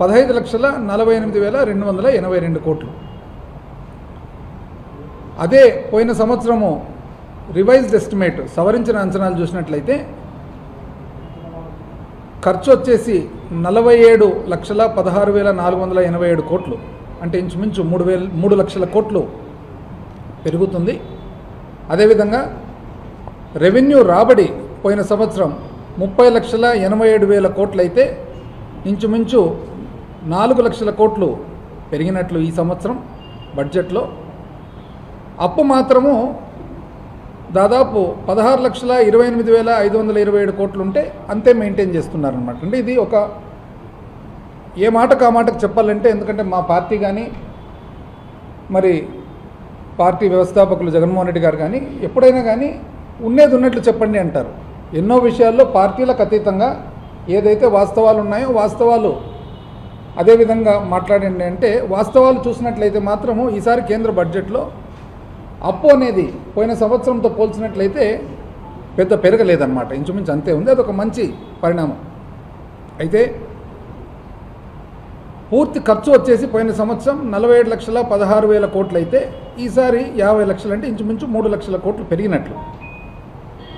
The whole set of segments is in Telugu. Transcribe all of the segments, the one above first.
పదహైదు లక్షల నలభై ఎనిమిది వేల రెండు వందల ఎనభై రెండు కోట్లు. అదే పోయిన సంవత్సరము రివైజ్డ్ ఎస్టిమేట్ సవరించిన అంచనాలు చూసినట్లయితే ఖర్చు వచ్చేసి నలభై ఏడు లక్షల పదహారు వేల నాలుగు వందల ఎనభై ఏడు కోట్లు. అంటే ఇంచుమించు మూడు వేల మూడు లక్షల కోట్లు పెరుగుతుంది. అదేవిధంగా రెవెన్యూ రాబడి పోయిన సంవత్సరం ముప్పై లక్షల ఎనభై ఏడు వేల కోట్లు అయితే ఇంచుమించు నాలుగు లక్షల కోట్లు పెరిగినట్లు ఈ సంవత్సరం బడ్జెట్లో. అప్పు మాత్రము దాదాపు పదహారు లక్షల ఇరవై ఎనిమిది వేల ఐదు వందల ఇరవై ఏడు కోట్లు ఉంటే అంతే మెయింటైన్ చేస్తున్నారనమాట అంటే ఇది ఒక ఏ మాటకు ఆ మాటకు చెప్పాలంటే ఎందుకంటే మా పార్టీ కానీ మరి పార్టీ వ్యవస్థాపకులు జగన్మోహన్ రెడ్డి గారు కానీ ఎప్పుడైనా కానీ ఉన్నది ఉన్నట్లు చెప్పండి అంటారు. ఎన్నో విషయాల్లో పార్టీలకు అతీతంగా ఏదైతే వాస్తవాలు ఉన్నాయో వాస్తవాలు అదేవిధంగా మాట్లాడండి అంటే వాస్తవాలు చూసినట్లయితే మాత్రము ఈసారి కేంద్ర బడ్జెట్లో అప్పు అనేది పోయిన సంవత్సరంతో పోల్చినట్లయితే పెద్ద పెరగలేదన్నమాట. ఇంచుమించు అంతే ఉంది. అదొక మంచి పరిణామం. అయితే పూర్తి ఖర్చు వచ్చేసి పోయిన సంవత్సరం నలభై ఏడు లక్షల పదహారు వేల కోట్లు అయితే ఈసారి యాభై లక్షలు అంటే ఇంచుమించు మూడు లక్షల కోట్లు పెరిగినట్లు.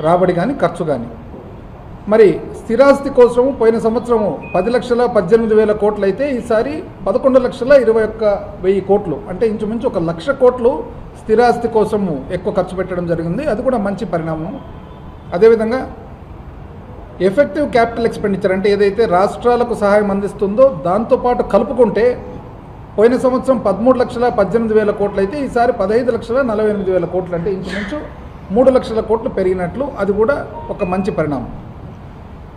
రాబడి కానీ ఖర్చు కానీ మరి స్థిరాస్తి కోసం పోయిన సంవత్సరము పది లక్షల పద్దెనిమిది వేల కోట్లు అయితే ఈసారి పదకొండు లక్షల ఇరవై ఒక్క వెయ్యి కోట్లు. అంటే ఇంచుమించు ఒక లక్ష కోట్లు స్థిరాస్తి కోసము ఎక్కువ ఖర్చు పెట్టడం జరిగింది. అది కూడా మంచి పరిణామం. అదేవిధంగా ఎఫెక్టివ్ క్యాపిటల్ ఎక్స్పెండిచర్ అంటే ఏదైతే రాష్ట్రాలకు సహాయం అందిస్తుందో దాంతోపాటు కలుపుకుంటే పోయిన సంవత్సరం పదమూడు లక్షల పద్దెనిమిది వేల కోట్లు అయితే ఈసారి పదహైదు లక్షల నలభై ఎనిమిది వేల కోట్లు అంటే ఇంచుమించు మూడు లక్షల కోట్లు పెరిగినట్లు అది కూడా ఒక మంచి పరిణామం.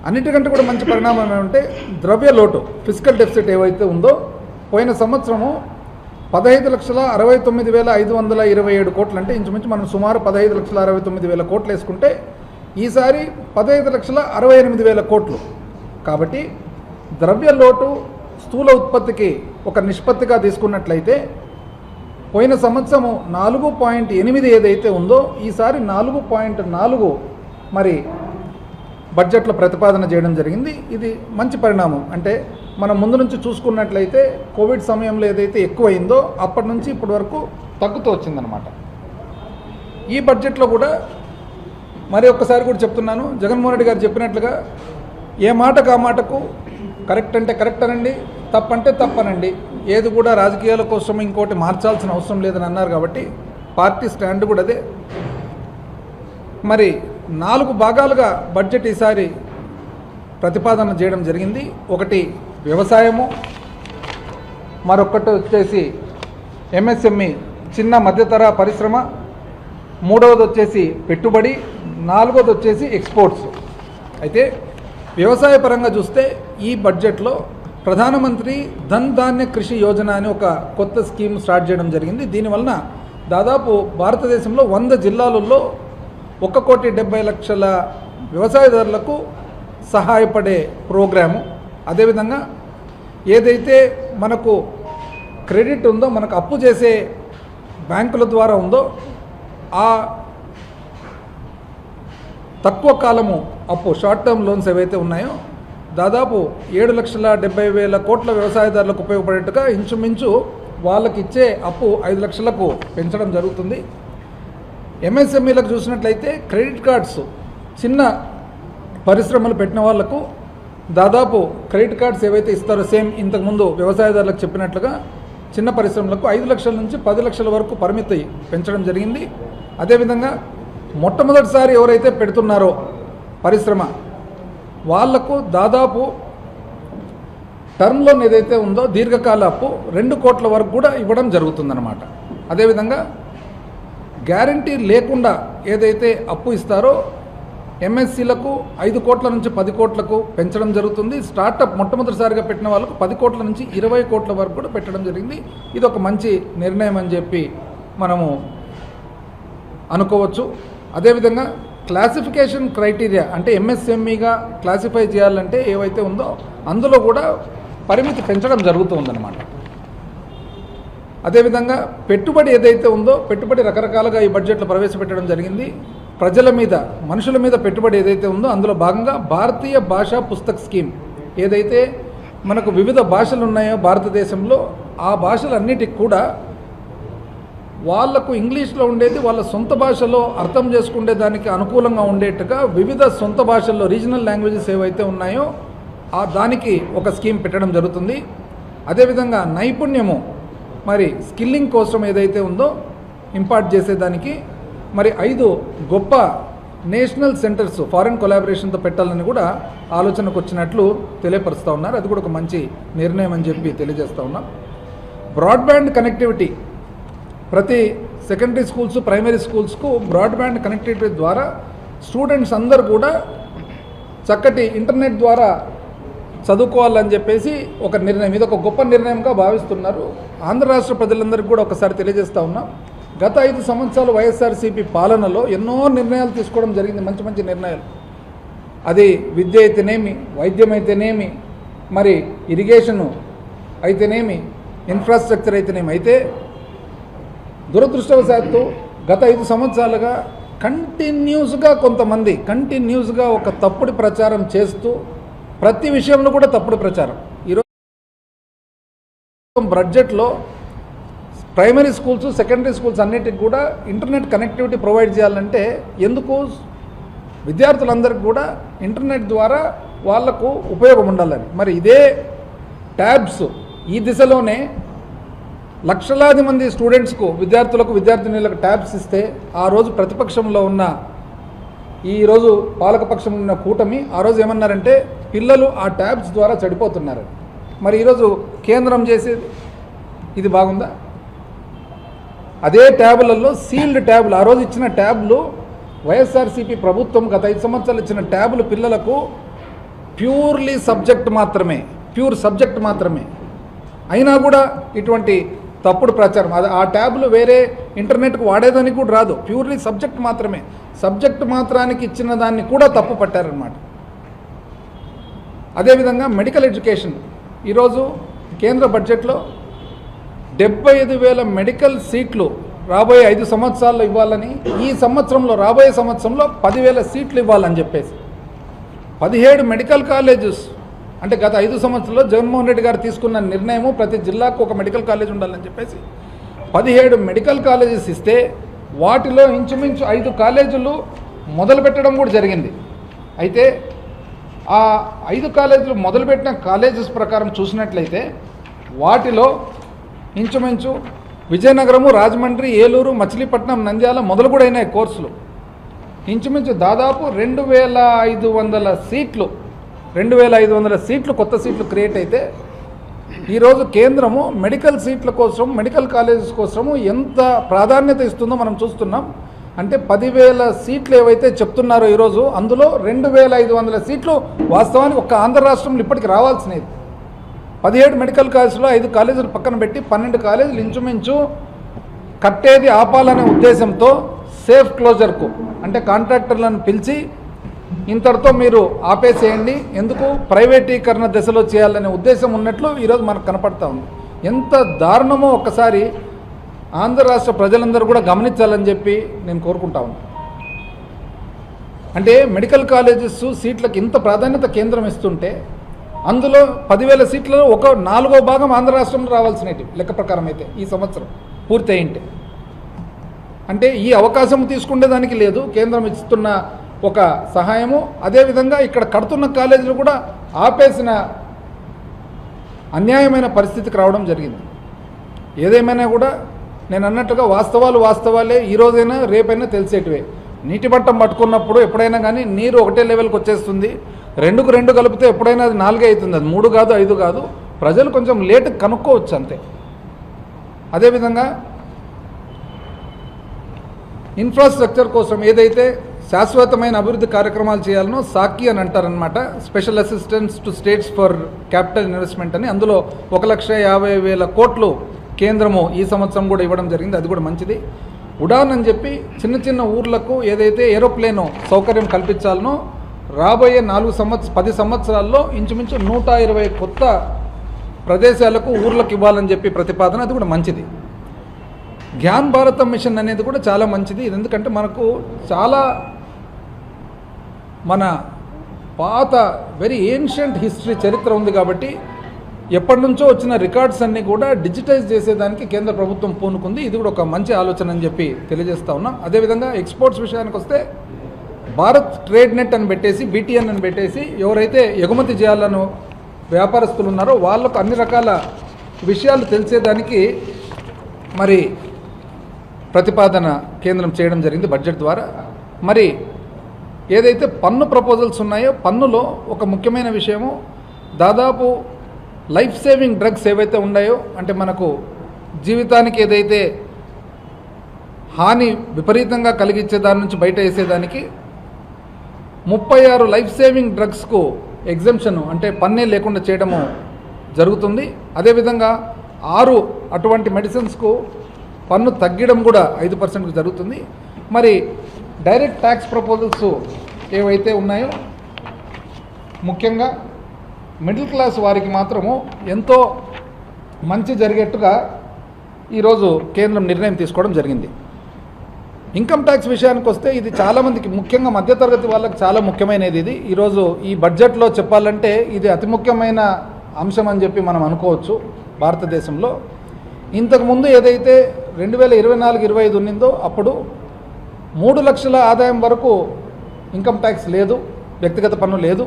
అన్నిటికంటే కూడా మంచి పరిణామం ఏమంటే ద్రవ్య లోటు ఫిజికల్ డెఫిసిట్ ఏవైతే ఉందో పోయిన సంవత్సరము పదహైదు లక్షల అరవై తొమ్మిది వేల ఐదు వందల ఇరవై ఏడు కోట్లు అంటే ఇంచుమించు మనం సుమారు పదహైదు లక్షల అరవై తొమ్మిది వేల కోట్లు వేసుకుంటే ఈసారి పదహైదు లక్షల అరవై ఎనిమిది వేల కోట్లు. కాబట్టి ద్రవ్య లోటు స్థూల ఉత్పత్తికి ఒక నిష్పత్తిగా తీసుకున్నట్లయితే పోయిన సంవత్సరము నాలుగు పాయింట్ ఎనిమిది ఏదైతే ఉందో ఈసారి నాలుగు పాయింట్ నాలుగు మరి బడ్జెట్లో ప్రతిపాదన చేయడం జరిగింది. ఇది మంచి పరిణామం. అంటే మనం ముందు నుంచి చూసుకున్నట్లయితే కోవిడ్ సమయంలో ఏదైతే ఎక్కువైందో అప్పటి నుంచి ఇప్పటి వరకు తగ్గుతూ వచ్చిందనమాట ఈ బడ్జెట్లో కూడా మరి ఒక్కసారి కూడా చెప్తున్నాను. జగన్మోహన్ రెడ్డి గారు చెప్పినట్లుగా ఏ మాటకు ఆ మాటకు కరెక్ట్ అంటే కరెక్ట్ అనండి తప్పంటే తప్పనండి. ఏది కూడా రాజకీయాల కోసం ఇంకోటి మార్చాల్సిన అవసరం లేదని అన్నారు కాబట్టి పార్టీ స్టాండ్ కూడా అదే. మరి నాలుగు భాగాలుగా బడ్జెట్ ఈసారి ప్రతిపాదన చేయడం జరిగింది. ఒకటి వ్యవసాయము మరొకటి వచ్చేసి ఎంఎస్ఎంఈ చిన్న మధ్యతర పరిశ్రమ మూడవది వచ్చేసి పెట్టుబడి నాలుగవది వచ్చేసి ఎక్స్పోర్ట్స్. అయితే వ్యవసాయ పరంగా చూస్తే ఈ బడ్జెట్లో ప్రధానమంత్రి ధన్ ధాన్య కృషి యోజన అని ఒక కొత్త స్కీమ్ స్టార్ట్ చేయడం జరిగింది. దీనివలన దాదాపు భారతదేశంలో వంద జిల్లాలలో ఒక కోటి డెబ్బై లక్షల వ్యవసాయదారులకు సహాయపడే ప్రోగ్రాము. అదేవిధంగా ఏదైతే మనకు క్రెడిట్ ఉందో మనకు అప్పు చేసే బ్యాంకుల ద్వారా ఉందో ఆ తక్కువ కాలము అప్పు షార్ట్ టర్మ్ లోన్స్ ఏవైతే ఉన్నాయో దాదాపు ఏడు లక్షల డెబ్బై వేల కోట్ల వ్యవసాయదారులకు ఉపయోగపడేట్టుగా ఇంచుమించు వాళ్ళకి ఇచ్చే అప్పు ఐదు లక్షలకు పెంచడం జరుగుతుంది. ఎంఎస్ఎంఈలకు చూసినట్లయితే క్రెడిట్ కార్డ్స్ చిన్న పరిశ్రమలు పెట్టిన వాళ్ళకు దాదాపు క్రెడిట్ కార్డ్స్ ఏవైతే ఇస్తారో సేమ్ ఇంతకుముందు వ్యవసాయదారులకు చెప్పినట్లుగా చిన్న పరిశ్రమలకు ఐదు లక్షల నుంచి పది లక్షల వరకు పరిమితి పెంచడం జరిగింది. అదేవిధంగా మొట్టమొదటిసారి ఎవరైతే పెడుతున్నారో పరిశ్రమ వాళ్ళకు దాదాపు టర్మ్ లోన్ ఏదైతే ఉందో దీర్ఘకాల అప్పు రెండు కోట్ల వరకు కూడా ఇవ్వడం జరుగుతుందన్నమాట. అదేవిధంగా గ్యారంటీ లేకుండా ఏదైతే అప్పు ఇస్తారో ఎంఎస్సీలకు ఐదు కోట్ల నుంచి పది కోట్లకు పెంచడం జరుగుతుంది. స్టార్టప్ మొట్టమొదటిసారిగా పెట్టిన వాళ్ళకు పది కోట్ల నుంచి ఇరవై కోట్ల వరకు కూడా పెట్టడం జరిగింది. ఇది ఒక మంచి నిర్ణయం అని చెప్పి మనము అనుకోవచ్చు. అదేవిధంగా క్లాసిఫికేషన్ క్రైటీరియా అంటే ఎంఎస్ఎంఈగా క్లాసిఫై చేయాలంటే ఏవైతే ఉందో అందులో కూడా పరిమితి పెంచడం జరుగుతుందన్నమాట అదేవిధంగా పెట్టుబడి ఏదైతే ఉందో పెట్టుబడి రకరకాలుగా ఈ బడ్జెట్లో ప్రవేశపెట్టడం జరిగింది. ప్రజల మీద మనుషుల మీద పెట్టుబడి ఏదైతే ఉందో అందులో భాగంగా భారతీయ భాషా పుస్తక్ స్కీమ్ ఏదైతే మనకు వివిధ భాషలు ఉన్నాయో భారతదేశంలో ఆ భాషలన్నిటికి కూడా వాళ్ళకు ఇంగ్లీష్లో ఉండేది వాళ్ళ సొంత భాషలో అర్థం చేసుకునే దానికి అనుకూలంగా ఉండేట్టుగా వివిధ సొంత భాషల్లో రీజనల్ లాంగ్వేజెస్ ఏవైతే ఉన్నాయో ఆ దానికి ఒక స్కీమ్ పెట్టడం జరుగుతుంది. అదేవిధంగా నైపుణ్యము మరి స్కిల్లింగ్ కోసం ఏదైతే ఉందో ఇంపార్ట్ చేసేదానికి మరి ఐదు గొప్ప నేషనల్ సెంటర్స్ ఫారెన్ కొలాబరేషన్తో పెట్టాలని కూడా ఆలోచనకు వచ్చినట్లు తెలియపరుస్తూ ఉన్నారు. అది కూడా ఒక మంచి నిర్ణయం అని చెప్పి తెలియజేస్తూ ఉన్నాం. Broadband connectivity. ప్రతి సెకండరీ స్కూల్స్ ప్రైమరీ స్కూల్స్కు బ్రాడ్బ్యాండ్ కనెక్టివిటీ ద్వారా స్టూడెంట్స్ అందరూ కూడా చక్కటి ఇంటర్నెట్ ద్వారా చదువుకోవాలని చెప్పేసి ఒక నిర్ణయం ఇది ఒక గొప్ప నిర్ణయంగా భావిస్తున్నారు. ఆంధ్ర రాష్ట్ర ప్రజలందరికీ కూడా ఒకసారి తెలియజేస్తా ఉన్నాం గత ఐదు సంవత్సరాలు వైఎస్ఆర్సీపీ పాలనలో ఎన్నో నిర్ణయాలు తీసుకోవడం జరిగింది మంచి మంచి నిర్ణయాలు. అది విద్య అయితేనేమి వైద్యం అయితేనేమి మరి ఇరిగేషను అయితేనేమి ఇన్ఫ్రాస్ట్రక్చర్ అయితేనేమి. అయితే దురదృష్టవశాత్తు గత ఐదు సంవత్సరాలుగా కంటిన్యూస్గా కొంతమంది కంటిన్యూస్గా ఒక తప్పుడు ప్రచారం చేస్తూ ప్రతి విషయంలో కూడా తప్పుడు ప్రచారం. ఈరోజు బడ్జెట్లో ప్రైమరీ స్కూల్స్ సెకండరీ స్కూల్స్ అన్నిటికి కూడా ఇంటర్నెట్ కనెక్టివిటీ ప్రొవైడ్ చేయాలంటే ఎందుకు విద్యార్థులందరికీ కూడా ఇంటర్నెట్ ద్వారా వాళ్ళకు ఉపయోగం ఉండాలని. మరి ఇదే ట్యాబ్స్ ఈ దిశలోనే లక్షలాది మంది స్టూడెంట్స్కు విద్యార్థులకు విద్యార్థినులకు ట్యాబ్స్ ఇస్తే ఆ రోజు ప్రతిపక్షంలో ఉన్న ఈరోజు పాలకపక్షంలో ఉన్న కూటమి ఆ రోజు ఏమన్నారంటే పిల్లలు ఆ ట్యాబ్స్ ద్వారా చెడిపోతున్నారు. మరి ఈరోజు కేంద్రం చేసేది ఇది బాగుందా? అదే ట్యాబులలో సీల్డ్ ట్యాబులు ఆ రోజు ఇచ్చిన ట్యాబ్లు వైఎస్ఆర్సీపీ ప్రభుత్వం గత ఐదు సంవత్సరాలు ఇచ్చిన ట్యాబులు పిల్లలకు ప్యూర్లీ సబ్జెక్ట్ మాత్రమే ప్యూర్ సబ్జెక్ట్ మాత్రమే. అయినా కూడా ఇటువంటి తప్పుడు ప్రచారం అది ఆ ట్యాబ్లు వేరే ఇంటర్నెట్కు వాడేదానికి కూడా రాదు. ప్యూర్లీ సబ్జెక్ట్ మాత్రమే. సబ్జెక్ట్ మాత్రానికి ఇచ్చిన దాన్ని కూడా తప్పు పట్టారనమాట అదేవిధంగా మెడికల్ ఎడ్యుకేషన్. ఈరోజు కేంద్ర బడ్జెట్లో డెబ్బై ఐదు వేల మెడికల్ సీట్లు రాబోయే ఐదు సంవత్సరాల్లో ఇవ్వాలని ఈ సంవత్సరంలో రాబోయే సంవత్సరంలో పదివేల సీట్లు ఇవ్వాలని చెప్పేసి. పదిహేడు మెడికల్ కాలేజెస్ అంటే గత ఐదు సంవత్సరాల్లో జగన్మోహన్ రెడ్డి గారు తీసుకున్న నిర్ణయము ప్రతి జిల్లాకు ఒక మెడికల్ కాలేజ్ ఉండాలని చెప్పేసి. పదిహేడు మెడికల్ కాలేజెస్ ఇస్తే వాటిలో ఇంచుమించు ఐదు కాలేజీలు మొదలుపెట్టడం కూడా జరిగింది. అయితే ఆ ఐదు కాలేజీలు మొదలుపెట్టిన కాలేజెస్ ప్రకారం చూసినట్లయితే వాటిలో ఇంచుమించు విజయనగరము రాజమండ్రి ఏలూరు మచిలీపట్నం నంద్యాల మొదలు కూడా అయినాయి కోర్సులు. ఇంచుమించు దాదాపు రెండు వేల ఐదు వందల సీట్లు రెండు వేల ఐదు వందల సీట్లు కొత్త సీట్లు క్రియేట్ అయితే ఈరోజు కేంద్రము మెడికల్ సీట్ల కోసం మెడికల్ కాలేజెస్ కోసము ఎంత ప్రాధాన్యత ఇస్తుందో మనం చూస్తున్నాం. అంటే పదివేల సీట్లు ఏవైతే చెప్తున్నారో ఈరోజు అందులో రెండు వేల ఐదు వందల సీట్లు వాస్తవానికి ఒక్క ఆంధ్ర రాష్ట్రంలో ఇప్పటికి రావాల్సినది పదిహేడు మెడికల్ కాలేజీలో ఐదు కాలేజీలు పక్కన పెట్టి పన్నెండు కాలేజీలు ఇంచుమించు కట్టేది ఆపాలనే ఉద్దేశంతో సేఫ్ క్లోజర్కు అంటే కాంట్రాక్టర్లను పిలిచి ఇంతటితో మీరు ఆపేసేయండి. ఎందుకు? ప్రైవేటీకరణ దశలో చేయాలనే ఉద్దేశం ఉన్నట్లు ఈరోజు మనకు కనపడతా ఉంది. ఎంత దారుణమో ఒక్కసారి ఆంధ్ర రాష్ట్ర ప్రజలందరూ కూడా గమనించాలని చెప్పి నేను కోరుకుంటా ఉన్నాను అంటే మెడికల్ కాలేజెస్ సీట్లకు ఇంత ప్రాధాన్యత కేంద్రం ఇస్తుంటే అందులో పదివేల సీట్లలో ఒక నాలుగో భాగం ఆంధ్ర రాష్ట్రంలో రావాల్సినవి లెక్క ప్రకారం అయితే ఈ సంవత్సరం పూర్తి అయింటే అంటే ఈ అవకాశం తీసుకునేదానికి లేదు కేంద్రం ఇస్తున్న ఒక సహాయము. అదేవిధంగా ఇక్కడ కడుతున్న కాలేజీలు కూడా ఆపేసిన అన్యాయమైన పరిస్థితికి రావడం జరిగింది. ఏదేమైనా కూడా నేను అన్నట్టుగా వాస్తవాలు వాస్తవాలే ఈ రోజైనా రేపైనా తెలిసేటివే. నీటి మట్టం పట్టుకున్నప్పుడు ఎప్పుడైనా కానీ నీరు ఒకటే లెవెల్కి వచ్చేస్తుంది. రెండుకు రెండు కలిపితే ఎప్పుడైనా అది నాలుగే అవుతుంది. అది మూడు కాదు ఐదు కాదు. ప్రజలు కొంచెం లేట్ కనుక్కోవచ్చు అంతే. అదేవిధంగా ఇన్ఫ్రాస్ట్రక్చర్ కోసం ఏదైతే శాశ్వతమైన అభివృద్ధి కార్యక్రమాలు చేయాలనో సాకి అని అంటారనమాట special assistance to states for capital investment అని. అందులో ఒక లక్ష యాభై వేల కోట్లు కేంద్రము ఈ సంవత్సరం కూడా ఇవ్వడం జరిగింది. అది కూడా మంచిది. ఉడాన్ అని చెప్పి చిన్న చిన్న ఊర్లకు ఏదైతే ఏరోప్లేన్ సౌకర్యం కల్పించాలనో రాబోయే నాలుగు సంవత్స పది సంవత్సరాల్లో ఇంచుమించు నూట ఇరవై కొత్త ప్రదేశాలకు ఊర్లకు ఇవ్వాలని చెప్పి ప్రతిపాదన అది కూడా మంచిది. జ్ఞాన్ భారతం మిషన్ అనేది కూడా చాలా మంచిది. ఇది ఎందుకంటే మనకు చాలా మన పాత వెరీ ఏన్షియంట్ హిస్టరీ చరిత్ర ఉంది కాబట్టి ఎప్పటి నుంచో వచ్చిన రికార్డ్స్ అన్నీ కూడా డిజిటైజ్ చేసేదానికి కేంద్ర ప్రభుత్వం పూనుకుంది. ఇది కూడా ఒక మంచి ఆలోచన అని చెప్పి తెలియజేస్తా ఉన్నాం. అదేవిధంగా ఎక్స్పోర్ట్స్ విషయానికి వస్తే భారత్ ట్రేడ్ నెట్ అని పెట్టేసి బీటీఎన్ అని పెట్టేసి ఎవరైతే ఎగుమతి చేయాలను వ్యాపారస్తులు ఉన్నారో వాళ్ళకు అన్ని రకాల విషయాలు తెలిసేదానికి మరి ప్రతిపాదన కేంద్రం చేయడం జరిగింది బడ్జెట్ ద్వారా. మరి ఏదైతే పన్ను ప్రపోజల్స్ ఉన్నాయో పన్నులో ఒక ముఖ్యమైన విషయము దాదాపు లైఫ్ సేవింగ్ డ్రగ్స్ ఏవైతే ఉన్నాయో అంటే మనకు జీవితానికి ఏదైతే హాని విపరీతంగా కలిగించే దాని నుంచి బయట వేసేదానికి ముప్పై ఆరు లైఫ్ సేవింగ్ డ్రగ్స్కు ఎగ్జంప్షన్ అంటే పన్నే లేకుండా చేయడము జరుగుతుంది. అదేవిధంగా ఆరు అటువంటి మెడిసిన్స్కు పన్ను తగ్గడం కూడా ఐదు పర్సెంట్కు జరుగుతుంది. మరి డైరెక్ట్ ట్యాక్స్ ప్రపోజల్స్ ఏవైతే ఉన్నాయో ముఖ్యంగా మిడిల్ క్లాస్ వారికి మాత్రము ఎంతో మంచి జరిగేట్టుగా ఈరోజు కేంద్రం నిర్ణయం తీసుకోవడం జరిగింది. ఇన్కమ్ ట్యాక్స్ విషయానికి వస్తే ఇది చాలామందికి ముఖ్యంగా మధ్యతరగతి వాళ్ళకి చాలా ముఖ్యమైనది ఇది. ఈరోజు ఈ బడ్జెట్లో చెప్పాలంటే ఇది అతి ముఖ్యమైన అంశం అని చెప్పి మనం అనుకోవచ్చు భారతదేశంలో. ఇంతకుముందు ఏదైతే రెండు వేల ఇరవై నాలుగు ఇరవై ఐదు ఉన్నిందో అప్పుడు మూడు లక్షల ఆదాయం వరకు ఇన్కమ్ ట్యాక్స్ లేదు వ్యక్తిగత పన్ను లేదు.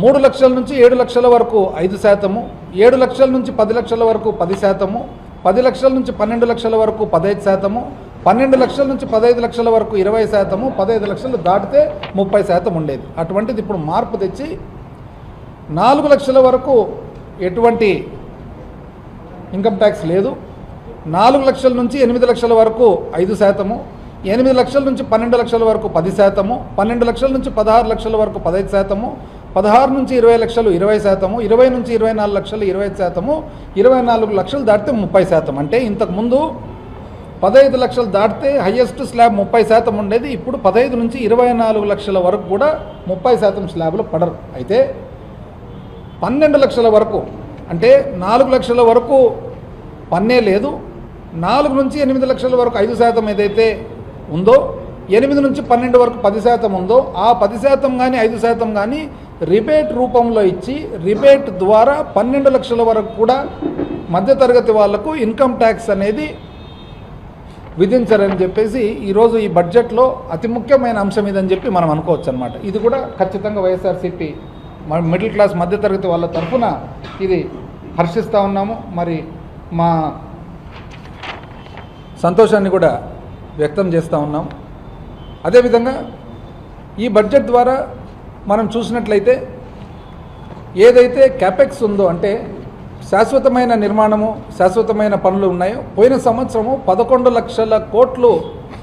మూడు లక్షల నుంచి ఏడు లక్షల వరకు ఐదు శాతము ఏడు లక్షల నుంచి పది లక్షల వరకు పది శాతము పది లక్షల నుంచి పన్నెండు లక్షల వరకు పదహైదు శాతము పన్నెండు లక్షల నుంచి పదహైదు లక్షల వరకు ఇరవై శాతము పదహైదు లక్షలు దాటితే ముప్పై శాతం ఉండేది. అటువంటిది ఇప్పుడు మార్పు తెచ్చి నాలుగు లక్షల వరకు ఎటువంటి ఇన్కమ్ ట్యాక్స్ లేదు. నాలుగు లక్షల నుంచి ఎనిమిది లక్షల వరకు ఐదు శాతము ఎనిమిది లక్షల నుంచి పన్నెండు లక్షల వరకు పది శాతము పన్నెండు లక్షల నుంచి పదహారు లక్షల వరకు పదహైదు శాతము పదహారు నుంచి ఇరవై లక్షలు ఇరవై శాతము ఇరవై నుంచి ఇరవై నాలుగు లక్షలు ఇరవై శాతము ఇరవై నాలుగు లక్షలు దాటితే ముప్పై శాతం. అంటే ఇంతకుముందు పదహైదు లక్షలు దాటితే హయ్యెస్ట్ స్లాబ్ ముప్పై శాతం ఉండేది ఇప్పుడు పదహైదు నుంచి ఇరవై నాలుగు లక్షల వరకు కూడా ముప్పై శాతం స్లాబ్లు పడరు. అయితే పన్నెండు లక్షల వరకు అంటే నాలుగు లక్షల వరకు పన్నే లేదు నాలుగు నుంచి ఎనిమిది లక్షల వరకు ఐదు శాతం ఏదైతే ఉందో ఎనిమిది నుంచి పన్నెండు వరకు పది శాతం ఉందో ఆ పది శాతం కానీ ఐదు శాతం కానీ రిబేట్ రూపంలో ఇచ్చి రిబేట్ ద్వారా పన్నెండు లక్షల వరకు కూడా మధ్యతరగతి వాళ్ళకు ఇన్కమ్ ట్యాక్స్ అనేది విధించరని చెప్పేసి ఈరోజు ఈ బడ్జెట్లో అతి ముఖ్యమైన అంశం ఇదని చెప్పి మనం అనుకోవచ్చు అనమాట ఇది కూడా ఖచ్చితంగా వైఎస్ఆర్సీపీ మిడిల్ క్లాస్ మధ్యతరగతి వాళ్ళ తరఫున ఇది హర్షిస్తూ ఉన్నాము. మరి మా సంతోషాన్ని కూడా వ్యక్తం చేస్తూ ఉన్నాం. అదేవిధంగా ఈ బడ్జెట్ ద్వారా మనం చూసినట్లయితే ఏదైతే క్యాపెక్స్ ఉందో అంటే శాశ్వతమైన నిర్మాణము శాశ్వతమైన పనులు ఉన్నాయో పోయిన సంవత్సరము పదకొండు లక్షల కోట్లు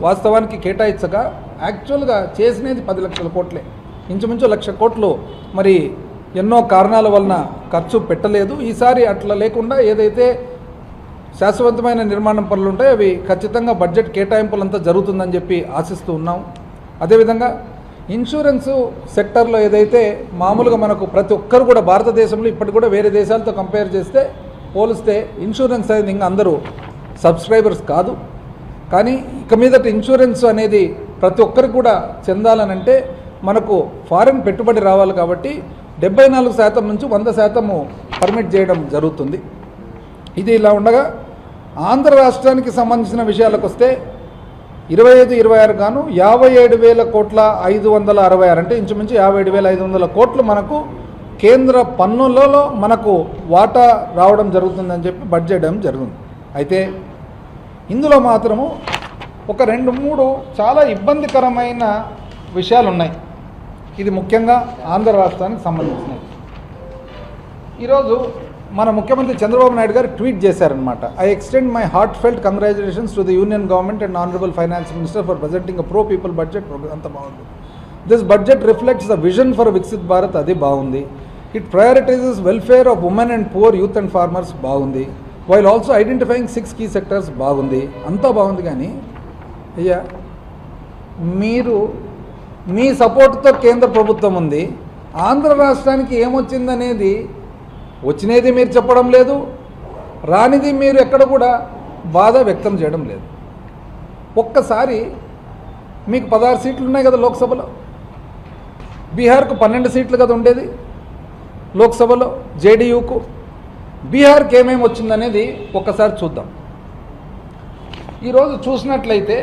వాస్తవానికి కేటాయించగా యాక్చువల్గా చేసినది పది లక్షల కోట్లే. ఇంచుమించు లక్ష కోట్లు మరి ఎన్నో కారణాల వలన ఖర్చు పెట్టలేదు. ఈసారి అట్లా లేకుండా ఏదైతే శాశ్వతమైన నిర్మాణం పనులు ఉంటాయో అవి ఖచ్చితంగా బడ్జెట్ కేటాయింపులంతా జరుగుతుందని చెప్పి ఆశిస్తూ ఉన్నాం. అదేవిధంగా ఇన్సూరెన్స్ సెక్టర్లో ఏదైతే మామూలుగా మనకు ప్రతి ఒక్కరు కూడా భారతదేశంలో ఇప్పటి కూడా వేరే దేశాలతో కంపేర్ చేస్తే పోలిస్తే ఇన్సూరెన్స్ అనేది ఇంకా అందరూ సబ్స్క్రైబర్స్ కాదు. కానీ ఇక మీదట ఇన్సూరెన్స్ అనేది ప్రతి ఒక్కరికి కూడా చెందాలనంటే మనకు ఫారెన్ పెట్టుబడి రావాలి కాబట్టి డెబ్బై నాలుగు శాతం నుంచి వంద శాతము పర్మిట్ చేయడం జరుగుతుంది. ఇది ఇలా ఉండగా ఆంధ్ర రాష్ట్రానికి సంబంధించిన విషయాలకు వస్తే ఇరవై ఐదు ఇరవై ఆరు గాను యాభై ఏడు వేల కోట్ల ఐదు వందల అరవై ఆరు అంటే ఇంచుమించు యాభై ఏడు వేల ఐదు వందల కోట్లు మనకు కేంద్ర పన్నులలో మనకు వాటా రావడం జరుగుతుందని చెప్పి బడ్జెట్ చేయడం జరుగుతుంది. అయితే ఇందులో మాత్రము ఒక రెండు మూడు చాలా ఇబ్బందికరమైన విషయాలు ఉన్నాయి ఇది ముఖ్యంగా ఆంధ్ర రాష్ట్రానికి సంబంధించినవి. ఈరోజు మన ముఖ్యమంత్రి చంద్రబాబు నాయుడు గారు ట్వీట్ చేశారనమాట I extend my heart felt congratulations to the union government and honourable finance minister for presenting a pro people budget అంత బాగుంది. This budget reflects the vision for Viksit Bharat అది బాగుంది. It prioritises welfare of women and poor youth and farmers బాగుంది. While also identifying six key sectors బాగుంది. అంతా బాగుంది కానీ అయ్యా మీరు మీ సపోర్ట్తో కేంద్ర ప్రభుత్వం ఉంది. ఆంధ్ర రాష్ట్రానికి ఏమొచ్చిందనేది వచ్చినది మీరు చెప్పడం లేదు రానిది మీరు ఎక్కడ కూడా బాధ వ్యక్తం చేయడం లేదు. ఒక్కసారి మీకు పదహారు సీట్లు ఉన్నాయి కదా లోక్సభలో. బీహార్కు పన్నెండు సీట్లు కదా ఉండేది లోక్సభలో జేడీయూకు. బీహార్కి ఏమేమి వచ్చిందనేది ఒక్కసారి చూద్దాం. ఈరోజు చూసినట్లయితే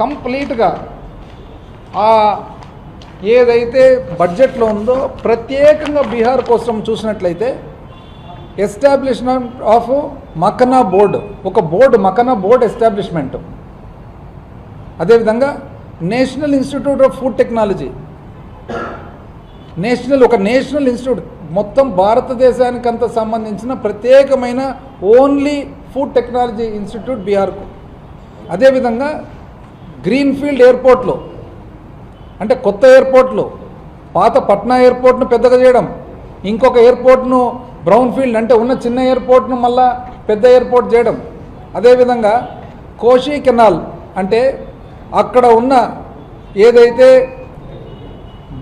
కంప్లీట్గా ఆ ఏదైతే బడ్జెట్లో ఉందో ప్రత్యేకంగా బీహార్ కోసం చూసినట్లయితే ఎస్టాబ్లిష్మెంట్ ఆఫ్ మకనా బోర్డు ఒక బోర్డు మకనా బోర్డు ఎస్టాబ్లిష్మెంట్. అదేవిధంగా National Institute of Food Technology. National ఒక నేషనల్ ఇన్స్టిట్యూట్ మొత్తం భారతదేశానికంత సంబంధించిన ప్రత్యేకమైన ఓన్లీ ఫుడ్ టెక్నాలజీ ఇన్స్టిట్యూట్ బీహార్కు. అదేవిధంగా గ్రీన్ఫీల్డ్ ఎయిర్పోర్ట్లో అంటే కొత్త ఎయిర్పోర్ట్లు పాత పట్నా ఎయిర్పోర్ట్ను పెద్దగా చేయడం ఇంకొక ఎయిర్పోర్ట్ను బ్రౌన్ ఫీల్డ్ అంటే ఉన్న చిన్న ఎయిర్పోర్ట్ను మళ్ళా పెద్ద ఎయిర్పోర్ట్ చేయడం. అదేవిధంగా కోషి కెనాల్ అంటే అక్కడ ఉన్న ఏదైతే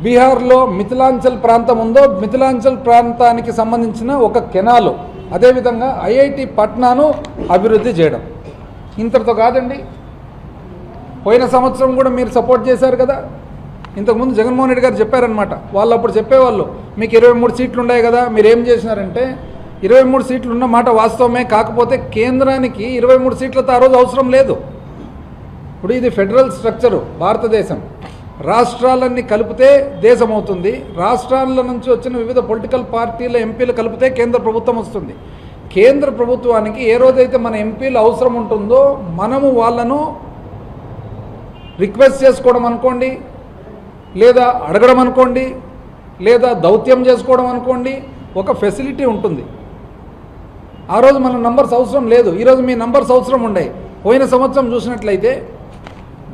బీహార్లో మిథిలాంచల్ ప్రాంతం ఉందో మిథిలాంచల్ ప్రాంతానికి సంబంధించిన ఒక కెనాలు అదేవిధంగా ఐఐటి పట్నాను అభివృద్ధి చేయడం. ఇంతటితో కాదండి. పోయిన సంవత్సరం కూడా మీరు సపోర్ట్ చేశారు కదా. ఇంతకుముందు జగన్మోహన్ రెడ్డి గారు చెప్పారనమాట వాళ్ళు అప్పుడు చెప్పేవాళ్ళు మీకు ఇరవై మూడు సీట్లు ఉన్నాయి కదా మీరు ఏం చేసినారంటే ఇరవై మూడు సీట్లు ఉన్న మాట వాస్తవమే కాకపోతే కేంద్రానికి ఇరవై మూడు సీట్లతో ఆ రోజు అవసరం లేదు. ఇప్పుడు ఇది ఫెడరల్ స్ట్రక్చరు భారతదేశం. రాష్ట్రాలన్నీ కలిపితే దేశం అవుతుంది రాష్ట్రాల నుంచి వచ్చిన వివిధ పొలిటికల్ పార్టీల ఎంపీలు కలిపితే కేంద్ర ప్రభుత్వం వస్తుంది. కేంద్ర ప్రభుత్వానికి ఏ రోజైతే మన ఎంపీలు అవసరం ఉంటుందో మనము వాళ్ళను రిక్వెస్ట్ చేసుకోవడం అనుకోండి లేదా అడగడం అనుకోండి లేదా దౌత్యం చేసుకోవడం అనుకోండి ఒక ఫెసిలిటీ ఉంటుంది. ఆ రోజు మన నంబర్స్ అవసరం లేదు. ఈరోజు మీ నంబర్స్ అవసరం ఉండే పోయిన సంవత్సరం చూసినట్లయితే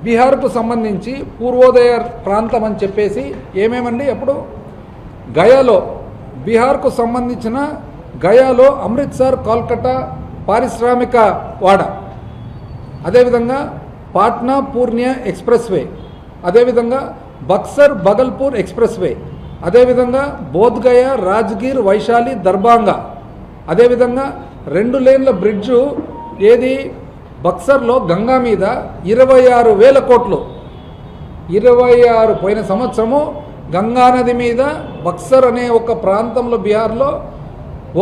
బీహార్కు సంబంధించి పూర్వోదయ ప్రాంతం అని చెప్పేసి ఏమేమండి అప్పుడు? గయాలో బీహార్కు సంబంధించిన గయాలో అమృత్సర్ కోల్కతా పారిశ్రామిక వాడ. అదేవిధంగా పాట్నా పూర్ణియా ఎక్స్ప్రెస్ వే అదేవిధంగా బక్సర్ బగల్పూర్ ఎక్స్ప్రెస్ వే అదేవిధంగా బోధ్గయ రాజ్గీర్ వైశాలి దర్భాంగా. అదేవిధంగా రెండు లేన్ల బ్రిడ్జు ఏది? బక్సర్లో గంగా మీద ఇరవై ఆరు వేల కోట్లు. ఇరవై ఆరు పోయిన సంవత్సరము గంగానది మీద బక్సర్ అనే ఒక ప్రాంతంలో బీహార్లో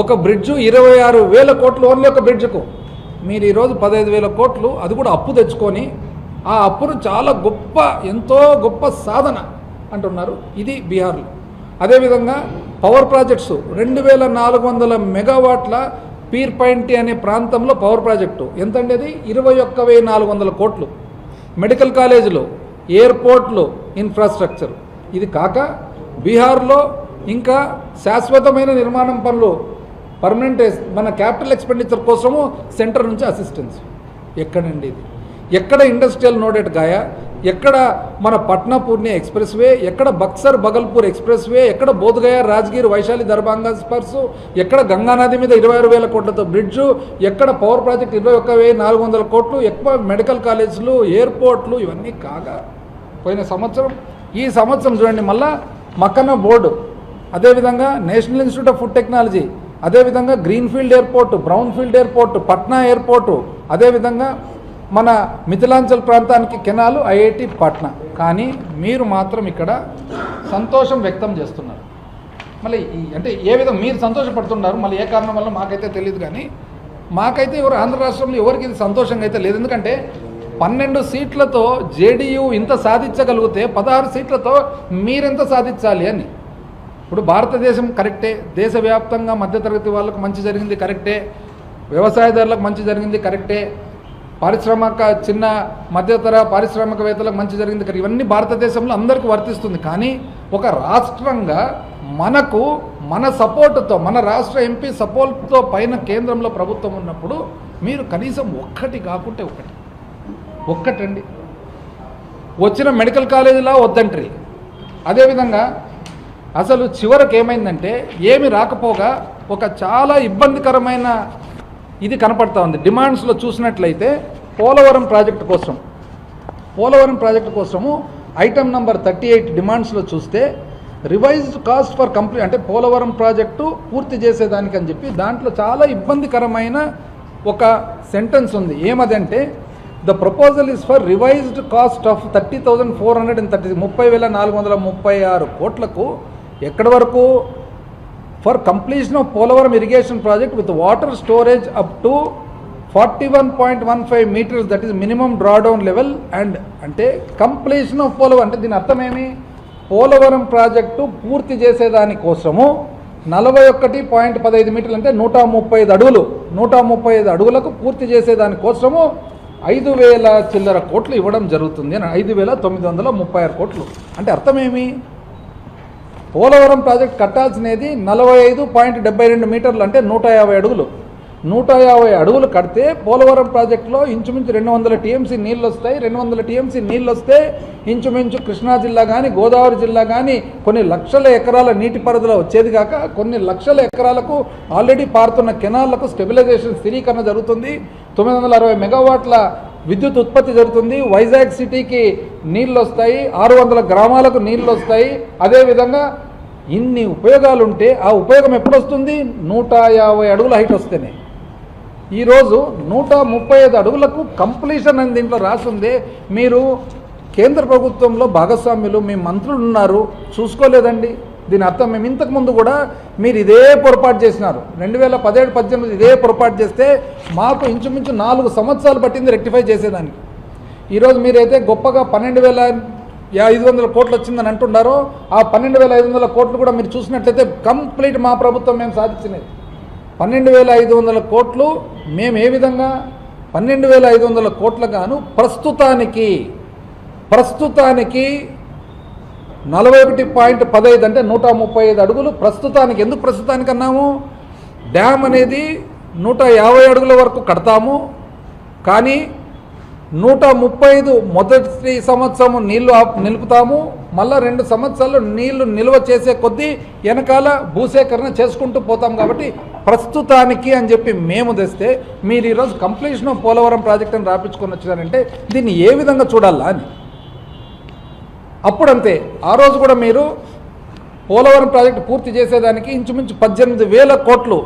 ఒక బ్రిడ్జు ఇరవై ఆరు వేల కోట్లు ఓన్లీ ఒక బ్రిడ్జ్కు. మీరు ఈరోజు పదహైదు వేల కోట్లు అది కూడా అప్పు తెచ్చుకొని ఆ అప్పును చాలా గొప్ప ఎంతో గొప్ప సాధన అంటున్నారు. ఇది బీహార్లో. అదేవిధంగా పవర్ ప్రాజెక్ట్స్ రెండు వేల నాలుగు వందల మెగావాట్ల పీర్ పాయింట్ అనే ప్రాంతంలో పవర్ ప్రాజెక్టు. ఎంతండి అది? ఇరవై ఒక్క వెయ్యి నాలుగు వందల కోట్లు. మెడికల్ కాలేజీలు ఎయిర్పోర్ట్లు ఇన్ఫ్రాస్ట్రక్చర్. ఇది కాక బీహార్లో ఇంకా శాశ్వతమైన నిర్మాణం పనులు పర్మనెంట్ మన క్యాపిటల్ ఎక్స్పెండిచర్ కోసము సెంటర్ నుంచి అసిస్టెన్స్. ఎక్కడండి ఇది? ఎక్కడ ఇండస్ట్రియల్ నోడెడ్ గాయ? ఎక్కడ మన పట్నా పూర్ణి ఎక్స్ప్రెస్ వే ఎక్కడ బక్సర్ బగల్పూర్ ఎక్స్ప్రెస్ వే ఎక్కడ బోధగయ రాజగిర్ వైశాలి దర్భంగా స్పర్స్? ఎక్కడ గంగానది మీద ఇరవై ఆరు వేల కోట్లతో బ్రిడ్జు? ఎక్కడ పవర్ ప్రాజెక్ట్ ఇరవై ఒక్క వెయ్యి నాలుగు వందల కోట్లు? ఎక్కువ మెడికల్ కాలేజీలు ఎయిర్పోర్ట్లు ఇవన్నీ కాగా. పోయిన సంవత్సరం ఈ సంవత్సరం చూడండి మళ్ళా మక్కన బోర్డు. అదేవిధంగా national institute of food technology. అదేవిధంగా greenfield airport brownfield airport Patna airport. అదేవిధంగా మన మిథిలాంచల్ ప్రాంతానికి కెనాలు ఐఐటి పాట్నా. కానీ మీరు మాత్రం ఇక్కడ సంతోషం వ్యక్తం చేస్తున్నారు. మళ్ళీ ఈ అంటే ఏ విధంగా మీరు సంతోషపడుతున్నారు మళ్ళీ ఏ కారణం వల్ల మాకైతే తెలియదు కానీ మాకైతే ఎవరు ఆంధ్ర రాష్ట్రంలో ఎవరికి ఇది సంతోషంగా అయితే లేదు. ఎందుకంటే పన్నెండు సీట్లతో జేడీయూ ఇంత సాధించగలిగితే పదహారు సీట్లతో మీరెంత సాధించాలి అని. ఇప్పుడు భారతదేశం కరెక్టే దేశవ్యాప్తంగా మధ్యతరగతి వాళ్ళకు మంచి జరిగింది కరెక్టే వ్యవసాయదారులకు మంచి జరిగింది కరెక్టే పారిశ్రామిక చిన్న మధ్యతర పారిశ్రామికవేత్తలకు మంచి జరిగింది కానీ ఇవన్నీ భారతదేశంలో అందరికీ వర్తిస్తుంది. కానీ ఒక రాష్ట్రంగా మనకు మన సపోర్టుతో మన రాష్ట్ర ఎంపీ సపోర్ట్తో పైన కేంద్రంలో ప్రభుత్వం ఉన్నప్పుడు మీరు కనీసం ఒక్కటి కాకుంటే ఒకటి ఒక్కటండి. వచ్చిన మెడికల్ కాలేజీలా వద్దంట్రి. అదేవిధంగా అసలు చివరకు ఏమైందంటే ఏమి రాకపోగా ఒక చాలా ఇబ్బందికరమైన ఇది కనపడతా ఉంది. డిమాండ్స్లో చూసినట్లయితే పోలవరం ప్రాజెక్టు కోసం పోలవరం ప్రాజెక్టు కోసము ఐటమ్ నంబర్ థర్టీ ఎయిట్ డిమాండ్స్లో చూస్తే రివైజ్డ్ కాస్ట్ ఫర్ కంప్లీట్ అంటే పోలవరం ప్రాజెక్టు పూర్తి చేసేదానికి అని చెప్పి దాంట్లో చాలా ఇబ్బందికరమైన ఒక సెంటెన్స్ ఉంది. ఏమదంటే the proposal is for revised cost of thirty thousand four hundred and thirty ముప్పై వేల నాలుగు వందల ముప్పై ఆరు కోట్లకు ఎక్కడి వరకు for completion of Polavaram irrigation project with water storage up to forty one point one five metres that is minimum drawdown level and అంటే కంప్లీషన్ ఆఫ్ పోలవరం అంటే దీని అర్థం ఏమి? పోలవరం ప్రాజెక్టు పూర్తి చేసేదాని కోసము నలభై ఒకటి పాయింట్ పదహైదు మీటర్లు అంటే నూట ముప్పై ఐదు అడుగులు నూట ముప్పై ఐదు అడుగులకు పూర్తి చేసేదాని కోసము ఐదు వేల చిల్లర కోట్లు ఇవ్వడం జరుగుతుంది అని ఐదు వేల తొమ్మిది వందల ముప్పై ఆరు కోట్లు. అంటే అర్థమేమి పోలవరం ప్రాజెక్ట్ కట్టాల్సినది నలభై ఐదు పాయింట్ డెబ్బై రెండు మీటర్లు అంటే నూట యాభై అడుగులు. నూట యాభై అడుగులు కడితే పోలవరం ప్రాజెక్టులో ఇంచుమించు రెండు వందల టీఎంసీ నీళ్ళు వస్తాయి. రెండు వందల టీఎంసీ నీళ్ళు వస్తే ఇంచుమించు కృష్ణా జిల్లా కానీ గోదావరి జిల్లా కానీ కొన్ని లక్షల ఎకరాల నీటి పరిధిలో వచ్చేది కాక కొన్ని లక్షల ఎకరాలకు ఆల్రెడీ పారుతున్న కెనాళ్ళకు స్టెబిలైజేషన్ స్థిరీకరణ జరుగుతుంది. తొమ్మిది వందల అరవై మెగావాట్ల విద్యుత్ ఉత్పత్తి జరుగుతుంది. వైజాగ్ సిటీకి నీళ్ళు వస్తాయి ఆరు వందల గ్రామాలకు నీళ్ళు వస్తాయి అదేవిధంగా ఇన్ని ఉపయోగాలు ఉంటే ఆ ఉపయోగం ఎప్పుడు వస్తుంది నూట యాభై అడుగుల హైట్ వస్తేనే. ఈరోజు నూట ముప్పై ఐదు అడుగులకు కంప్లీషన్ అని దీంట్లో రాసిందే. మీరు కేంద్ర ప్రభుత్వంలో భాగస్వామ్యులు మీ మంత్రులు ఉన్నారు చూసుకోలేదండి. దీని అర్థం మేము ఇంతకుముందు కూడా మీరు ఇదే పొరపాటు చేసినారు. రెండు వేల పదిహేడు పద్దెనిమిది ఇదే పొరపాటు చేస్తే మాకు ఇంచుమించు నాలుగు సంవత్సరాలు పట్టింది రెక్టిఫై చేసేదానికి. ఈరోజు మీరైతే గొప్పగా పన్నెండు వేల ఐదు వందల కోట్లు వచ్చిందని అంటున్నారో ఆ పన్నెండు వేల ఐదు వందల కోట్లు కూడా మీరు చూసినట్లయితే కంప్లీట్ మా ప్రభుత్వం మేము సాధించినది పన్నెండు వేల ఐదు వందల కోట్లు మేము ఏ విధంగా పన్నెండు వేల ఐదు వందల కోట్ల గాను ప్రస్తుతానికి ప్రస్తుతానికి నలభై ఒకటి పాయింట్ పదహైదు అంటే నూట ముప్పై ఐదు అడుగులు. ప్రస్తుతానికి ఎందుకు ప్రస్తుతానికి అన్నాము డ్యామ్ అనేది నూట యాభై అడుగుల వరకు కడతాము. కానీ నూట ముప్పై ఐదు మొదటి సంవత్సరం నీళ్ళు నిలుపుతాము. మళ్ళా రెండు సంవత్సరాలు నీళ్ళు నిల్వ చేసే కొద్దీ వెనకాల భూసేకరణ చేసుకుంటూ పోతాం కాబట్టి ప్రస్తుతానికి అని చెప్పి మేము తెస్తే మీరు ఈరోజు కంప్లీషన్ ఆఫ్ పోలవరం ప్రాజెక్ట్ అని రాపించుకొని వచ్చారంటే దీన్ని ఏ విధంగా చూడాలా అని. అప్పుడంతే ఆ రోజు కూడా మీరు పోలవరం ప్రాజెక్టు పూర్తి చేసేదానికి ఇంచుమించు పద్దెనిమిది వేల కోట్లు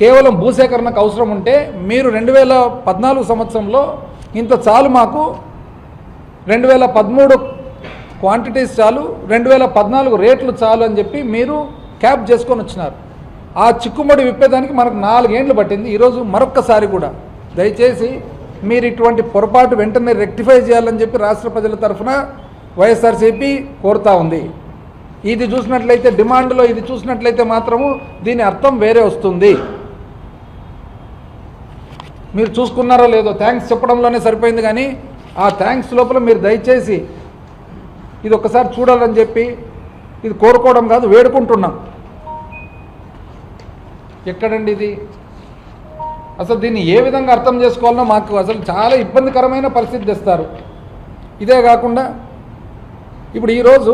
కేవలం భూసేకరణకు అవసరం ఉంటే మీరు రెండు వేల పద్నాలుగు సంవత్సరంలో ఇంత చాలు మాకు రెండు వేల పదమూడు క్వాంటిటీస్ చాలు రెండు వేల పద్నాలుగు రేట్లు చాలు అని చెప్పి మీరు క్యాప్ చేసుకొని వచ్చినారు. ఆ చిక్కుముడి విప్పేదానికి మనకు నాలుగేండ్లు పట్టింది. ఈరోజు మరొక్కసారి కూడా. దయచేసి మీరు ఇటువంటి పొరపాటు వెంటనే రెక్టిఫై చేయాలని చెప్పి రాష్ట్ర ప్రజల తరఫున వైఎస్ఆర్సీపీ కోరుతా ఉంది. ఇది చూసినట్లయితే డిమాండ్లో ఇది చూసినట్లయితే మాత్రము దీని అర్థం వేరే వస్తుంది. మీరు చూసుకున్నారో లేదో థ్యాంక్స్ చెప్పడంలోనే సరిపోయింది కానీ ఆ థ్యాంక్స్ లోపల మీరు దయచేసి ఇది ఒకసారి చూడాలని చెప్పి ఇది కోరుకోవడం కాదు వేడుకుంటున్నాం. ఎక్కడండి ఇది? అసలు దీన్ని ఏ విధంగా అర్థం చేసుకోవాలనో మాకు అసలు చాలా ఇబ్బందికరమైన పరిస్థితి తెస్తారు. ఇదే కాకుండా ఇప్పుడు ఈరోజు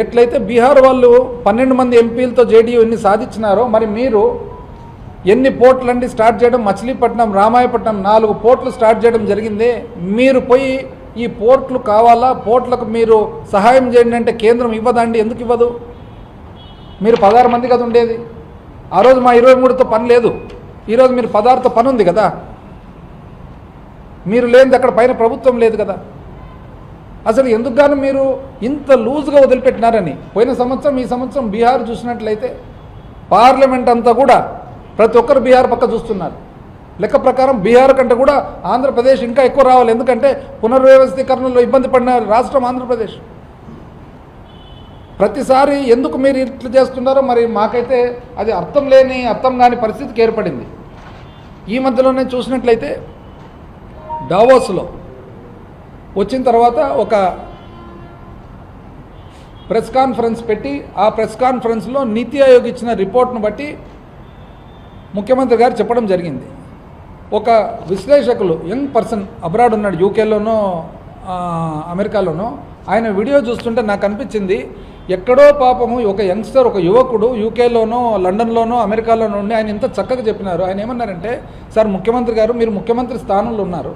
ఎట్లయితే బీహార్ వాళ్ళు పన్నెండు మంది ఎంపీలతో జేడీయూ ఎన్ని సాధించినారో మరి మీరు ఎన్ని పోర్ట్లండి స్టార్ట్ చేయడం మచిలీపట్నం రామాయపట్నం నాలుగు పోర్ట్లు స్టార్ట్ చేయడం జరిగింది మీరు పోయి ఈ పోర్ట్లు కావాలా? పోర్ట్లకు మీరు సహాయం చేయండి అంటే కేంద్రం ఇవ్వదండి ఎందుకు ఇవ్వదు? మీరు పదహారు మంది కదా ఉండేది. ఆ రోజు మా ఇరవై మూడుతో పని లేదు. ఈరోజు మీరు పదహారుతో పని ఉంది కదా. మీరు లేనిది అక్కడ పైన ప్రభుత్వం లేదు కదా. అసలు ఎందుకుగాను మీరు ఇంత లూజ్గా వదిలిపెట్టినారని? పోయిన సంవత్సరం ఈ సంవత్సరం బీహార్ చూసినట్లయితే పార్లమెంట్ అంతా కూడా ప్రతి ఒక్కరు బీహార్ పక్క చూస్తున్నారు. లెక్క ప్రకారం బీహార్ కంటే కూడా ఆంధ్రప్రదేశ్ ఇంకా ఎక్కువ రావాలి. ఎందుకంటే పునర్వ్యవస్థీకరణలో ఇబ్బంది పడిన రాష్ట్రం ఆంధ్రప్రదేశ్. ప్రతిసారి ఎందుకు మీరు ఇట్లా చేస్తున్నారో మరి మాకైతే అది అర్థం లేని అర్థం కాని పరిస్థితికి ఏర్పడింది. ఈ మధ్యలోనే చూసినట్లయితే డావోస్లో వచ్చిన తర్వాత ఒక ప్రెస్ కాన్ఫరెన్స్ పెట్టి ఆ ప్రెస్ కాన్ఫరెన్స్లో నీతి ఆయోగ్ ఇచ్చిన రిపోర్ట్ను బట్టి ముఖ్యమంత్రి గారు చెప్పడం జరిగింది. ఒక విశ్లేషకులు యంగ్ పర్సన్ అబ్రాడ్ ఉన్నాడు యూకేలోనో అమెరికాలోనో ఆయన వీడియో చూస్తుంటే నాకు అనిపించింది ఎక్కడో పాపము ఒక యంగ్స్టర్ ఒక యువకుడు యూకేలోనో లండన్లోనో అమెరికాలోనో ఉండి ఆయన ఇంత చక్కగా చెప్పినారు. ఆయన ఏమన్నారంటే సార్ ముఖ్యమంత్రి గారు మీరు ముఖ్యమంత్రి స్థానంలో ఉన్నారు.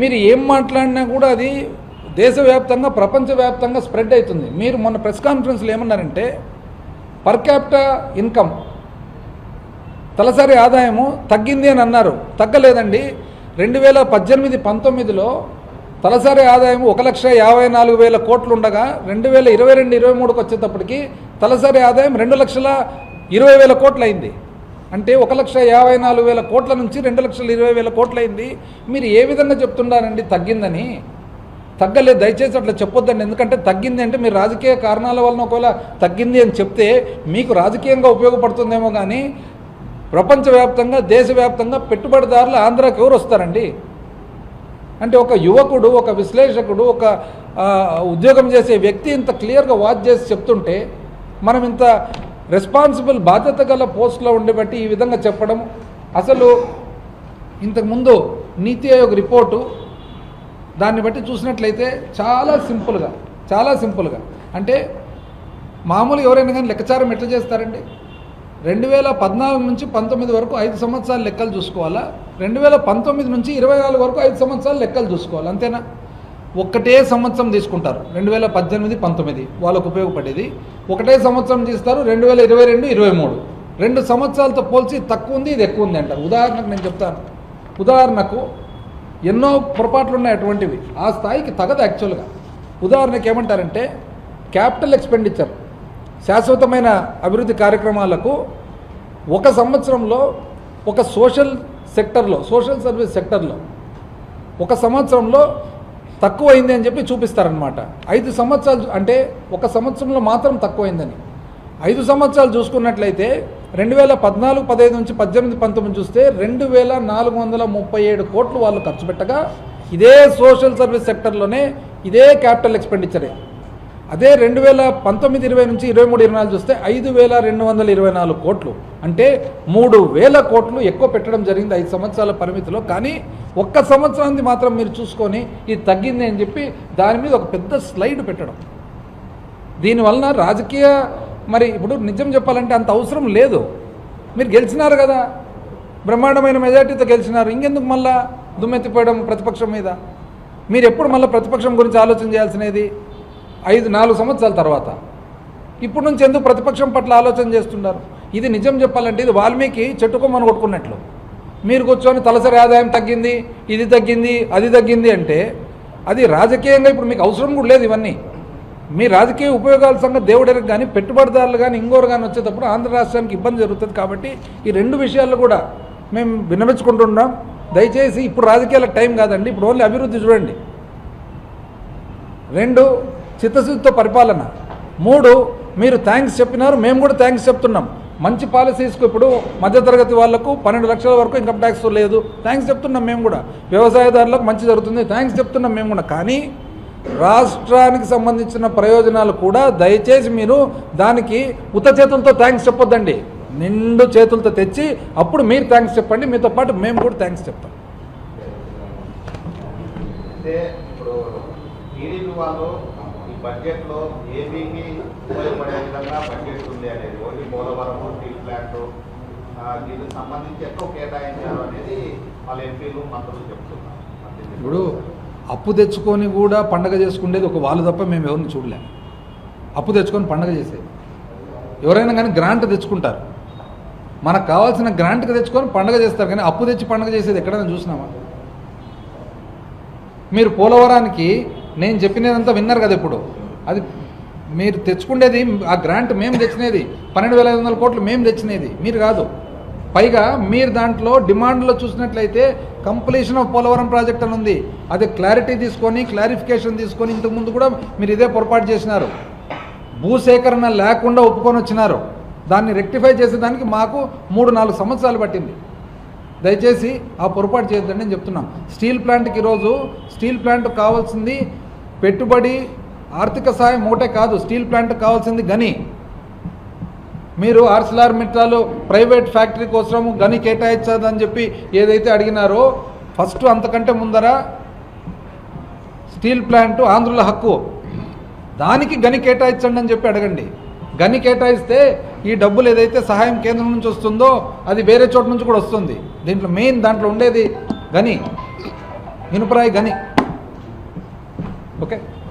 మీరు ఏం మాట్లాడినా కూడా అది దేశవ్యాప్తంగా ప్రపంచవ్యాప్తంగా స్ప్రెడ్ అవుతుంది. మీరు మొన్న ప్రెస్ కాన్ఫరెన్స్లో ఏమన్నారంటే పర్ క్యాపిటా ఇన్కమ్ తలసరి ఆదాయము తగ్గింది అని అన్నారు. తగ్గలేదండి. రెండు వేల పద్దెనిమిది పంతొమ్మిదిలో తలసరి ఆదాయం ఒక లక్ష యాభై నాలుగు వేల కోట్లు ఉండగా రెండు వేల ఇరవై రెండు ఇరవై మూడుకి వచ్చేటప్పటికి తలసరి ఆదాయం రెండు లక్షల ఇరవై వేల కోట్లు అయింది. అంటే ఒక లక్ష యాభై నాలుగు వేల కోట్ల నుంచి రెండు లక్షల ఇరవై వేల కోట్లయింది మీరు ఏ విధంగా చెప్తున్నారండి? తగ్గిందని. తగ్గలేదు. దయచేసి అట్లా చెప్పొద్దండి. ఎందుకంటే తగ్గింది అంటే మీరు రాజకీయ కారణాల వలన ఒకవేళ తగ్గింది అని చెప్తే మీకు రాజకీయంగా ఉపయోగపడుతుందేమో కానీ ప్రపంచవ్యాప్తంగా దేశవ్యాప్తంగా పెట్టుబడిదారులు ఆంధ్రాకి ఎవరు వస్తారండి? అంటే ఒక యువకుడు ఒక విశ్లేషకుడు ఒక ఉద్యోగం చేసే వ్యక్తి ఇంత క్లియర్గా వాచ్ చేసి చెప్తుంటే మనం ఇంత రెస్పాన్సిబుల్ బాధ్యత గల పోస్ట్లో ఉండబట్టి ఈ విధంగా చెప్పడం అసలు ఇంతకుముందు నీతి ఆయోగ్ రిపోర్టు దాన్ని బట్టి చూసినట్లయితే చాలా సింపుల్గా చాలా సింపుల్గా. అంటే మామూలు ఎవరైనా కానీ లెక్కచారం ఎట్లా చేస్తారండి? రెండు వేల పద్నాలుగు నుంచి పంతొమ్మిది వరకు ఐదు సంవత్సరాలు లెక్కలు చూసుకోవాలా? రెండు వేల పంతొమ్మిది నుంచి ఇరవై నాలుగు వరకు ఐదు సంవత్సరాలు లెక్కలు చూసుకోవాలి అంతేనా? ఒక్కటే సంవత్సరం తీసుకుంటారు. రెండు వేల పద్దెనిమిది పంతొమ్మిది వాళ్ళకు ఉపయోగపడేది. ఒకటే సంవత్సరం తీస్తారు రెండు వేల ఇరవై రెండు ఇరవై మూడు. రెండు సంవత్సరాలతో పోల్చి తక్కువ ఉంది ఇది ఎక్కువ ఉంది అంటారు. ఉదాహరణకు నేను చెప్తాను. ఉదాహరణకు ఎన్నో పొరపాట్లు ఉన్నాయి అటువంటివి. ఆ స్థాయికి తగదు యాక్చువల్గా ఉదాహరణకి ఏమంటారంటే క్యాపిటల్ ఎక్స్పెండిచర్ శాశ్వతమైన అభివృద్ధి కార్యక్రమాలకు ఒక సంవత్సరంలో ఒక సోషల్ సెక్టర్లో సోషల్ సర్వీస్ సెక్టర్లో ఒక సంవత్సరంలో తక్కువ అని చెప్పి చూపిస్తారనమాట ఐదు సంవత్సరాలు అంటే ఒక సంవత్సరంలో మాత్రం తక్కువైందని. ఐదు సంవత్సరాలు చూసుకున్నట్లయితే రెండు వేల పద్నాలుగు పదహైదు నుంచి పద్దెనిమిది పంతొమ్మిది చూస్తే రెండు వేల నాలుగు వందల ముప్పై ఏడు కోట్లు వాళ్ళు ఖర్చు పెట్టగా ఇదే సోషల్ సర్వీస్ సెక్టర్లోనే ఇదే క్యాపిటల్ ఎక్స్పెండిచరే అదే రెండు వేల పంతొమ్మిది ఇరవై నుంచి ఇరవై మూడు ఇరవై నాలుగు చూస్తే ఐదు వేల రెండు వందల ఇరవై నాలుగు కోట్లు. అంటే మూడు వేల కోట్లు ఎక్కువ పెట్టడం జరిగింది ఐదు సంవత్సరాల పరిమితిలో. కానీ ఒక్క సంవత్సరానికి మాత్రం మీరు చూసుకొని ఇది తగ్గింది అని చెప్పి దాని మీద ఒక పెద్ద స్లైడ్ పెట్టడం. దీనివలన రాజకీయ మరి ఇప్పుడు నిజం చెప్పాలంటే అంత అవసరం లేదు. మీరు గెలిచినారు కదా. బ్రహ్మాండమైన మెజార్టీతో గెలిచినారు. ఇంకెందుకు మళ్ళా దుమ్మెత్తిపోయడం ప్రతిపక్షం మీద? మీరు ఎప్పుడు మళ్ళీ ప్రతిపక్షం గురించి ఆలోచన చేయాల్సినది? ఐదు నాలుగు సంవత్సరాల తర్వాత. ఇప్పుడు నుంచి ఎందుకు ప్రతిపక్షం పట్ల ఆలోచన చేస్తున్నారు? ఇది నిజం చెప్పాలంటే ఇది వాల్మీకి చెట్టుకొమ్మను కొట్టుకున్నట్లు. మీరు కూర్చొని తలసరి ఆదాయం తగ్గింది ఇది తగ్గింది అది తగ్గింది అంటే అది రాజకీయంగా ఇప్పుడు మీకు అవసరం కూడా లేదు ఇవన్నీ. మీ రాజకీయ ఉపయోగాల సంగతి దేవుడెరకు కానీ పెట్టుబడిదారులు కానీ ఇంకోరు కానీ వచ్చేటప్పుడు ఆంధ్ర రాష్ట్రానికి ఇబ్బంది జరుగుతుంది కాబట్టి ఈ రెండు విషయాల్లో కూడా మేము విన్నవించుకుంటున్నాం. దయచేసి ఇప్పుడు రాజకీయాలకు టైం కాదండి ఇప్పుడు ఓన్లీ అభివృద్ధి చూడండి. రెండు చిత్తశుద్ధితో పరిపాలన. మూడు మీరు థ్యాంక్స్ చెప్పినారు మేము కూడా థ్యాంక్స్ చెప్తున్నాం. మంచి పాలసీస్కు ఇప్పుడు మధ్యతరగతి వాళ్ళకు పన్నెండు లక్షల వరకు ఇన్కమ్ ట్యాక్స్ లేదు. థ్యాంక్స్ చెప్తున్నాం మేము కూడా. వ్యవసాయదారులకు మంచి జరుగుతుంది. థ్యాంక్స్ చెప్తున్నాం మేము కూడా. కానీ రాష్ట్రానికి సంబంధించిన ప్రయోజనాలు కూడా దయచేసి మీరు దానికి ఉత చేతులతో థ్యాంక్స్ చెప్పొద్దండి. నిండు చేతులతో తెచ్చి అప్పుడు మీరు థ్యాంక్స్ చెప్పండి. మీతో పాటు మేము కూడా థ్యాంక్స్ చెప్తాం. ఇప్పుడు వాళ్ళు ఈ బడ్జెట్లో ఏపీకి ఉపయోగపడే విధంగా బడ్జెట్ ఉంది అనేది ఓన్లీ పోలవరం స్టీల్ ప్లాంట్ దీనికి సంబంధించి ఎక్కువ కేటాయించారు అనేది వాళ్ళ ఎంపీలు మంత్రులు చెప్తున్నారు. ఇప్పుడు అప్పు తెచ్చుకొని కూడా పండగ చేసుకునేది ఒక వాళ్ళు తప్ప మేము ఎవరిని చూడలేము అప్పు తెచ్చుకొని పండగ చేసేది. ఎవరైనా కానీ గ్రాంట్ తెచ్చుకుంటారు. మనకు కావాల్సిన గ్రాంట్కి తెచ్చుకొని పండగ చేస్తారు కానీ అప్పు తెచ్చి పండగ చేసేది ఎక్కడైనా చూసినామా మీరు పోలవరానికి నేను చెప్పినదంతా విన్నారు కదా ఇప్పుడు. అది మీరు తెచ్చుకునేది ఆ గ్రాంట్ మేము తెచ్చినది పన్నెండు వేల ఐదు వందల కోట్లు మేము తెచ్చినది మీరు కాదు. పైగా మీరు దాంట్లో డిమాండ్లో చూసినట్లయితే కంప్లీషన్ ఆఫ్ పోలవరం ప్రాజెక్ట్ అని ఉంది. అది క్లారిటీ తీసుకొని క్లారిఫికేషన్ తీసుకొని ఇంతకుముందు కూడా మీరు ఇదే పొరపాటు చేసినారు. భూసేకరణ లేకుండా ఒప్పుకొని వచ్చినారు. దాన్ని రెక్టిఫై చేసేదానికి మాకు మూడు నాలుగు సంవత్సరాలు పట్టింది. దయచేసి ఆ పొరపాటు చేయొద్దండి నేను చెప్తున్నాం. స్టీల్ ప్లాంట్కి ఈరోజు స్టీల్ ప్లాంట్ కావాల్సింది పెట్టుబడి ఆర్థిక సహాయం ఒకటే కాదు స్టీల్ ప్లాంట్ కావాల్సింది గని. మీరు ఆర్సిలార్ మిట్రాలు ప్రైవేట్ ఫ్యాక్టరీ కోసం గని కేటాయించదని చెప్పి ఏదైతే అడిగినారో ఫస్ట్ అంతకంటే ముందర స్టీల్ ప్లాంట్ ఆంధ్రుల హక్కు. దానికి గని కేటాయించండి అని చెప్పి అడగండి. గని కేటాయిస్తే ఈ డబ్బులు ఏదైతే సహాయం కేంద్రం నుంచి వస్తుందో అది వేరే చోట నుంచి కూడా వస్తుంది. దీంట్లో మెయిన్ దాంట్లో ఉండేది గని ఇనుపరాయి గని. Okay.